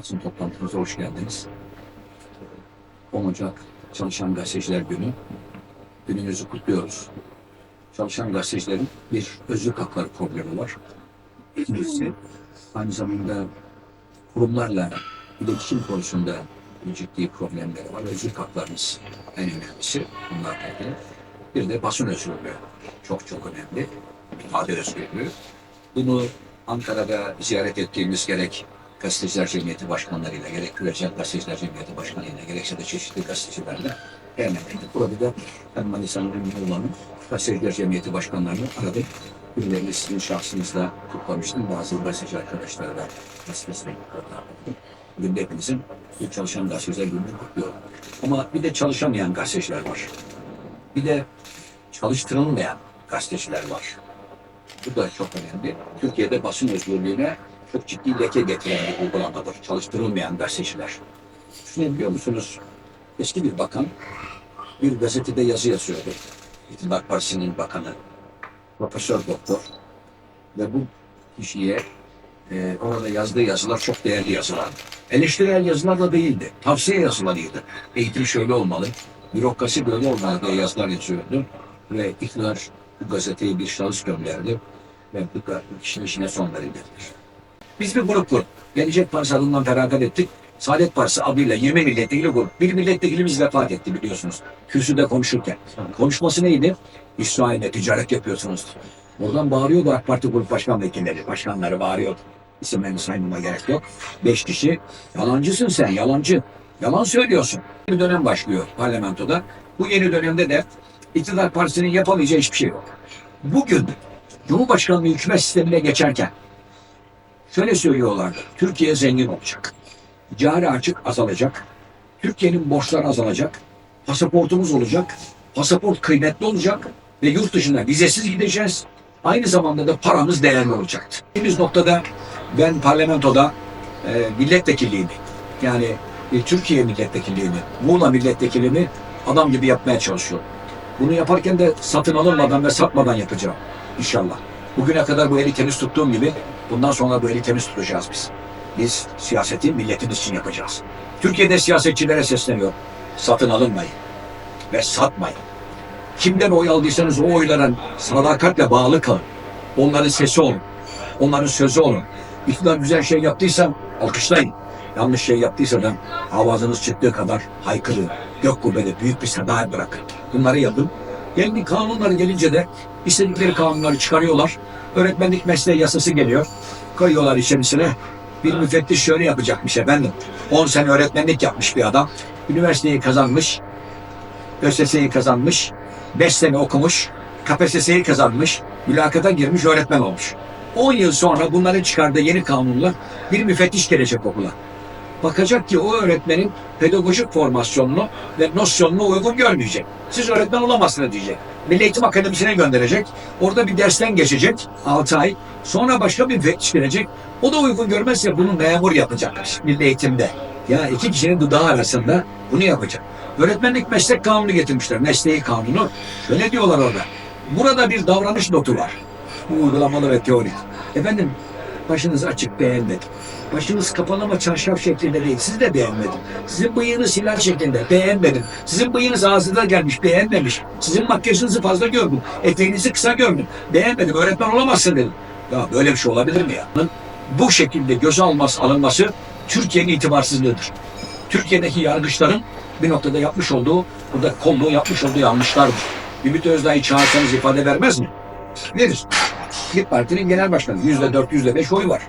basın toplantımıza hoş geldiniz. 10 Ocak Çalışan Gazeteciler Günü. Gününüzü kutluyoruz. Çalışan gazetecilerin bir özlük hakları problemi var. İkincisi aynı zamanda kurumlarla iletişim konusunda ciddi problemleri var. Özlük haklarımız en önemlisi bunlarla ilgili. Bir de basın özgürlüğü çok çok önemli. İfade özgürlüğü. Bunu Ankara'da ziyaret ettiğimiz gerek Gazeteciler Cemiyeti başkanlarıyla, gerek Küresel Gazeteciler Cemiyeti başkanıyla, gerekse de çeşitli gazetecilerle değerlendirdik. Burada da hem Manisa'nın ünlü olan Gazeteciler Cemiyeti başkanlarını aradık. Birilerini sizin şahsınızda kutlamıştım. Bazı gazeteci arkadaşlara da gazetesine kutlamıştım. Bugün hepinizin çalışan gazeteciler gününü kutluyorum. Ama bir de çalışamayan gazeteciler var. Bir de çalıştırılmayan gazeteciler var. Bu da çok önemli. Türkiye'de basın özgürlüğüne çok ciddi leke getiren bir uygulamadır. Çalıştırılmayan gazeteciler. Düşünebiliyor musunuz? Eski bir bakan bir gazetede yazı yazıyordu. İktidar Partisi'nin bakanı. Profesör Doktor. Ve bu kişiye e, orada yazdığı yazılar çok değerli yazılar. Eleştirel yazılar da değildi. Tavsiye yazılarıydı. Eğitim şöyle olmalı, bürokrasi böyle olmalı diye yazılar yazıyordu. Ve iktidar bu gazeteye bir şahıs gönderdi ve bu kişinin işine son verildi. Biz bir grup kurduk. Gelecek Partisi adından feragat ettik. Saadet Partisi adıyla 20 milletvekili grup. Bir milletvekilimiz vefat etti biliyorsunuz. Kürsüde konuşurken. Konuşması neydi? İsrail'le ticaret yapıyorsunuz. Oradan bağırıyordu AK Parti Grup Başkan Vekilleri. Başkanları bağırıyordu. İsimlerini saymama gerek yok. Beş kişi. Yalancısın sen, yalancı. Yalan söylüyorsun. Bir dönem başlıyor parlamentoda. Bu yeni dönemde de iktidar partisinin yapamayacağı hiçbir şey yok. Bugün Cumhurbaşkanlığı hükümet sistemine geçerken şöyle söylüyorlardı. Türkiye zengin olacak. Cari açık azalacak. Türkiye'nin borçları azalacak. Pasaportumuz olacak. Pasaport kıymetli olacak. Ve yurt dışına vizesiz gideceğiz. Aynı zamanda da paramız değerli olacaktı. Biz noktada ben parlamentoda e, milletvekilliğimi yani e, Türkiye milletvekilliğini, Muğla milletvekilliğini adam gibi yapmaya çalışıyorum. Bunu yaparken de satın alınmadan ve satmadan yapacağım inşallah. Bugüne kadar bu eli temiz tuttuğum gibi bundan sonra bu eli temiz tutacağız biz. Biz siyaseti milletimiz için yapacağız. Türkiye'de siyasetçilere sesleniyorum. Satın alınmayın ve satmayın. Kimden oy aldıysanız o oylara sadakatle bağlı kalın. Onların sesi olun. Onların sözü olun. İktidar güzel şey yaptıysa alkışlayın. Yanlış şey yaptıysa da avazınız çıktığı kadar haykırın. Gök kubbede büyük bir seda bırakın. Bunları yapın. Yeni kanunları gelince de istedikleri kanunları çıkarıyorlar. Öğretmenlik mesleği yasası geliyor. Koyuyorlar içerisine. Bir müfettiş şöyle yapacakmış efendim. 10 sene öğretmenlik yapmış bir adam. Üniversiteyi kazanmış. ÖSS'yi kazanmış. 5 sene okumuş. KPSS'yi kazanmış. Mülakata girmiş öğretmen olmuş. 10 yıl sonra bunların çıkardığı yeni kanunla bir müfettiş gelecek okula. Bakacak ki o öğretmenin pedagojik formasyonunu ve nosyonunu uygun görmeyecek. Siz öğretmen olamazsınız diyecek. Milli Eğitim Akademisi'ne gönderecek. Orada bir dersten geçecek 6 ay. Sonra başka bir müfettiş gelecek. O da uygun görmezse bunu memur yapacakmış Milli Eğitim'de. Ya iki kişinin dudağı arasında bunu yapacak. Öğretmenlik meslek kanunu getirmişler. Mesleği kanunu. Şöyle diyorlar orada. Burada bir davranış notu var. Bu uygulamalı ve teorik. Efendim başınız açık beğenmedim. Başınız kapalı ama çarşaf şeklinde değil. Siz de beğenmedim. Sizin bıyığınız hilal şeklinde. Beğenmedim. Sizin bıyığınız ağzına gelmiş. Beğenmemiş. Sizin makyajınızı fazla gördüm. Eteğinizi kısa gördüm. Beğenmedim. Öğretmen olamazsın dedim. Ya böyle bir şey olabilir mi ya? Bu şekilde göze almaz, alınması Türkiye'nin itibarsızlığıdır. Türkiye'deki yargıçların bir noktada yapmış olduğu, burada kolluğu yapmış olduğu yanlışlardır. Ümit Özdağ'ı çağırsanız ifade vermez mi? Verir. Bir partinin genel başkanı. Yüzde dört, yüzde beş oy var.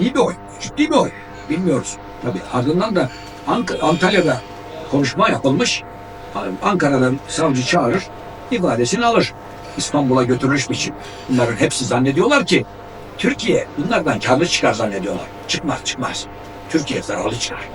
İyi bir oy. Ciddi bir oy. Bilmiyoruz. Tabii ardından da Ank- Antalya'da konuşma yapılmış. Ankara'dan savcı çağırır, ifadesini alır. İstanbul'a götürülmüş biçim. Bunların hepsi zannediyorlar ki Türkiye bunlardan karlı çıkar zannediyorlar. Çıkmaz çıkmaz. Türkiye zararlı çıkar.